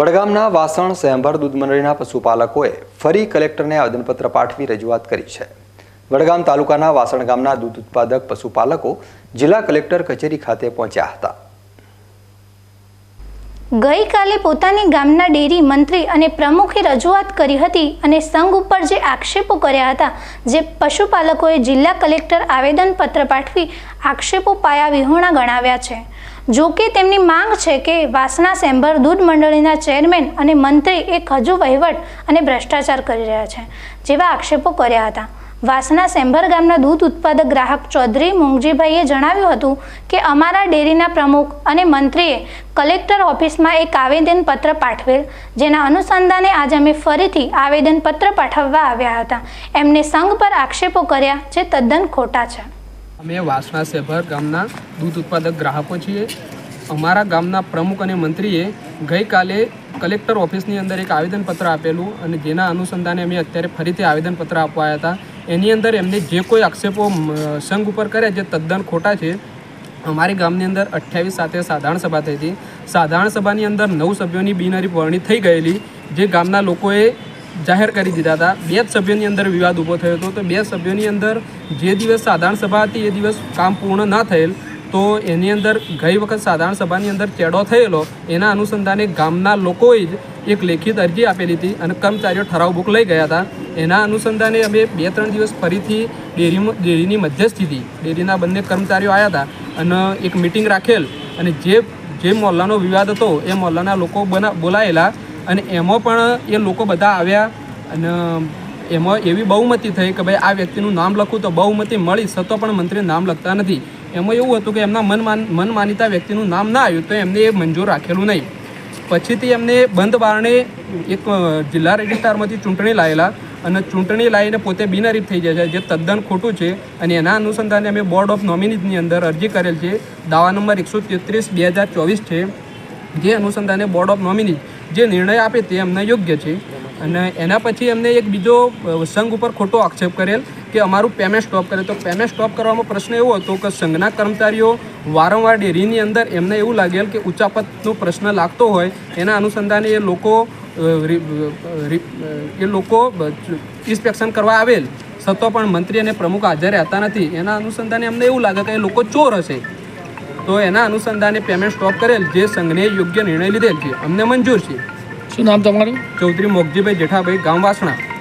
વડગામના વાસણ સેંભર દૂધ મંડળીના પશુપાલકોએ ફરી કલેક્ટરને આવેદનપત્ર પાઠવી રજૂઆત કરી છે. વડગામ તાલુકાના વાસણ ગામના દૂધ ઉત્પાદક પશુપાલકો જિલ્લા કલેક્ટર કચેરી ખાતે પહોંચ્યા હતા. ગઈકાલે પોતાની ગામના ડેરી મંત્રી અને પ્રમુખે રજૂઆત કરી હતી અને સંઘ ઉપર જે આક્ષેપો કર્યા હતા, જે પશુપાલકોએ જિલ્લા કલેક્ટર આવેદનપત્ર પાઠવી આક્ષેપો પાયા વિહોણા ગણાવ્યા છે. જો કે તેમની માંગ છે કે વાસણા સેમ્બર દૂધ મંડળીના ચેરમેન અને મંત્રી એક હજુ વહીવટ અને ભ્રષ્ટાચાર કરી રહ્યા છે, જેવા આક્ષેપો કર્યા હતા. વાસણા સેમ્ભર ગામના દૂધ ઉત્પાદક ગ્રાહક ચૌધરી મુંગજીભાઈએ જણાવ્યું હતું કે અમારા ડેરીના પ્રમુખ અને મંત્રીએ કલેક્ટર ઓફિસમાં એક આવેદનપત્ર પાઠવેલ, જેના અનુસંધાને આજે અમે ફરીથી આવેદનપત્ર પાઠવવા આવ્યા હતા. એમને સંઘ પર આક્ષેપો કર્યા, જે તદ્દન ખોટા છે. અમે વાસણા સેભર ગામના દૂધ ઉત્પાદક ગ્રાહકો છીએ. અમારા ગામના પ્રમુખ અને મંત્રીએ ગઈકાલે કલેક્ટર ઓફિસની અંદર એક આવેદનપત્ર આપેલું અને જેના અનુસંધાને અમે અત્યારે ફરીથી આવેદનપત્ર આપવા આવ્યા હતા. એની અંદર એમને જે કોઈ આક્ષેપો સંઘ ઉપર કર્યા જે તદ્દન ખોટા છે, અમારી ગામની અંદર અઠ્યાવીસ સાથે સાધારણ સભા થઈ હતી. સાધારણ સભાની અંદર નવ સભ્યોની બિનહરીફ વરણી થઈ ગયેલી, જે ગામના લોકોએ જાહેર કરી દીધા હતા. બે જ સભ્યોની અંદર વિવાદ ઊભો થયો હતો. તો બે સભ્યોની અંદર જે દિવસ સાધારણ સભા હતી, એ દિવસ કામ પૂર્ણ ના થયેલ, તો એની અંદર ગઈ વખત સાધારણ સભાની અંદર ચેડો થયેલો, એના અનુસંધાને ગામના લોકોએ જ એક લેખિત અરજી આપેલી હતી અને કર્મચારીઓ ઠરાવ બુક લઈ ગયા હતા. એના અનુસંધાને અમે બે ત્રણ દિવસ ફરીથી ડેરીમાં ડેરીની મધ્યસ્થિતિ, ડેરીના બંને કર્મચારીઓ આવ્યા હતા અને એક મિટિંગ રાખેલ અને જે જે મોહલ્લાનો વિવાદ હતો, એ મોહલ્લાના લોકો બના, બોલાયેલા અને એમાં પણ એ લોકો બધા આવ્યા અને એમાં એવી બહુમતી થઈ કે ભાઈ આ વ્યક્તિનું નામ લખું તો બહુમતી મળી છતાં પણ મંત્રી નામ લખતા નથી. એમાં એવું હતું કે એમના મન માન, મન માનીતા વ્યક્તિનું નામ ના આવ્યું તો એમને એ મંજૂર રાખેલું નહીં. પછીથી એમને બંધ બારણે એક જિલ્લા રજિસ્ટ્રારમાંથી ચૂંટણી લાવેલા અને ચૂંટણી લાવીને પોતે બિનહરીફ થઈ જાય છે. જે તદ્દન ખોટું છે અને એના અનુસંધાને અમે બોર્ડ ઓફ નોમિનીઝની અંદર અરજી કરેલ છે. દાવા નંબર એકસો તેત્રીસ, બે હજાર ચોવીસ છે. જે અનુસંધાને બોર્ડ ઓફ નોમિનીઝ જે નિર્ણય આપે તે અમને યોગ્ય છે. અને એના પછી એમને એક બીજો સંઘ ઉપર ખોટો આક્ષેપ કરેલ કે અમારું પેમેન્ટ સ્ટોપ કરે. તો પેમેન્ટ સ્ટોપ કરવામાં પ્રશ્ન એવો હતો કે સંઘના કર્મચારીઓ વારંવાર ડેરીની અંદર એમને એવું લાગેલ કે ઉચાપતનો પ્રશ્ન લાગતો હોય, એના અનુસંધાને એ લોકો એ લોકો ઇન્સ્પેક્શન કરવા આવેલ. છતાં પણ મંત્રી અને પ્રમુખ હાજર રહેતા નથી. એના અનુસંધાને અમને એવું લાગે કે એ લોકો ચોર હશે. તો એના અનુસંધાને પેમેન્ટ સ્ટોપ કરેલ જે સંઘને યોગ્ય નિર્ણય લીધેલ છે. અમને મંજૂર છે. શું નામ તમારું? ચૌધરી મોગજીભાઈ જેઠાભાઈ ગામ વાસણા.